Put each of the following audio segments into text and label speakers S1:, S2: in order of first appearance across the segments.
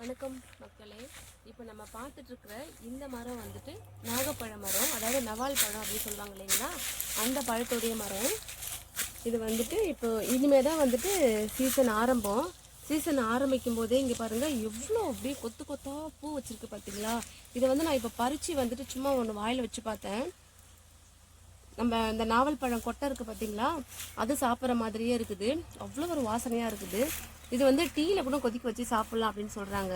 S1: வணக்கம் மக்களே. இப்போ நம்ம பார்த்துட்ருக்குற இந்த மரம் வந்துட்டு நாகப்பழ மரம். அதாவது நவால் பழம் அப்படின்னு சொல்லுவாங்க இல்லைங்களா? அந்த பழத்துடைய மரம். இது வந்துட்டு இப்போ இனிமே தான் வந்துட்டு சீசன் ஆரம்பம். சீசன் ஆரம்பிக்கும் போதே இங்கே பாருங்கள் எவ்வளோ அப்படியே கொத்து கொத்தாக பூ வச்சுருக்கு பார்த்தீங்களா இதை வந்து நான் இப்போ பறித்து வந்துட்டு சும்மா ஒன்று வாயில் வச்சு பார்த்தேன். நம்ம இந்த நாவல் பழம் கொட்டை இருக்குது பார்த்தீங்களா அது சாப்பிட்ற மாதிரியே இருக்குது. அவ்வளோ ஒரு வாசனையாக இருக்குது. இது வந்து டீயில் கூட கொதிக்க வச்சு சாப்பிட்லாம் அப்படின்னு சொல்கிறாங்க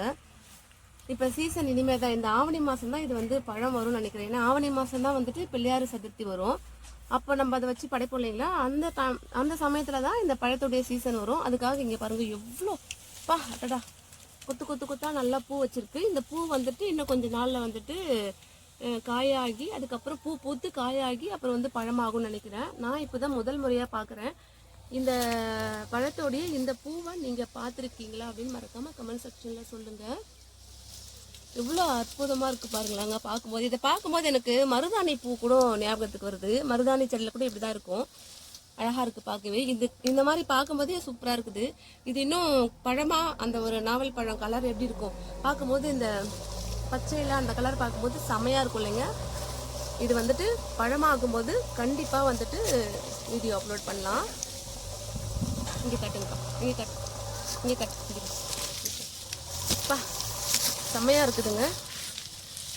S1: இப்போ சீசன் இனிமேல் தான் இந்த ஆவணி மாதம் தான் இது வந்து பழம் வரும்னு நினைக்கிறேன். ஏன்னா ஆவணி மாதம் தான் வந்துட்டு பிள்ளையார் சதுர்த்தி வரும். அப்போ நம்ம அதை வச்சு படைப்போம் இல்லைங்களா? அந்த டைம் அந்த சமயத்தில் தான் இந்த பழத்துடைய சீசன் வரும். அதுக்காக இங்கே பாருங்கள் எவ்வளோ பா அடடா. கொத்து கொத்து கொத்தா நல்லா பூ வச்சுருக்கு. இந்த பூ வந்துட்டு இன்னும் கொஞ்ச நாளில் வந்துட்டு காயாகி அதுக்கப்புறம் பூ பூத்து காயாகி அப்புறம் வந்து பழமாகும்னு நினைக்கிறேன். நான் இப்போ தான் முதல் முறையாக பார்க்குறேன் இந்த பழத்தோடைய இந்த பூவை நீங்கள் பார்த்துருக்கீங்களா அப்படின்னு மறக்காமல் கமெண்ட் செக்ஷனில் சொல்லுங்கள் எவ்வளோ அற்புதமாக இருக்குது பாருங்களாங்க. பார்க்கும்போது இதை பார்க்கும்போது எனக்கு மருதாணி பூ கூட ஞாபகத்துக்கு வருது. மருதாணி செடியில் கூட இப்படி தான் இருக்கும். அழகாக இருக்குது பார்க்கவே. இது இந்த மாதிரி பார்க்கும்போதே சூப்பராக இருக்குது. இது இன்னும் பழமாக அந்த ஒரு நாவல் பழம் கலர் எப்படி இருக்கும்? பார்க்கும்போது இந்த பச்சையில் அந்த கலர் பார்க்கும்போது செமையாக இருக்கும் இல்லைங்க. இது வந்துட்டு பழமாகும்போது கண்டிப்பாக வந்துட்டு வீடியோ அப்லோட் பண்ணலாம். இங்கே கட்டுங்கப்பா இங்கே கட்டு இங்கே கட்டு இங்கே அப்பா செம்மையாக இருக்குதுங்க.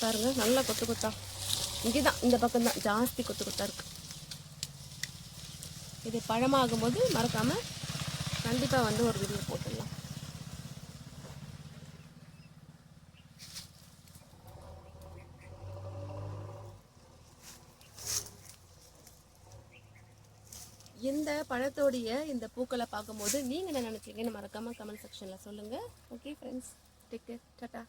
S1: பாருங்கள் நல்லா கொத்து கொத்தா. இங்கே தான் இந்த பக்கம் தான் ஜாஸ்தி கொத்து கொத்தா இருக்குது இது பழமாகும்போது மறக்காமல் கண்டிப்பாக வந்து ஒரு வீடியோ போட்டுருங்க. இந்த பழத்தோடைய இந்த பூக்களை பார்க்கும்போது நீங்கள் என்ன நினைச்சீங்கன்னு மறக்காமல் கமெண்ட் செக்ஷனில் சொல்லுங்கள் okay friends take care tata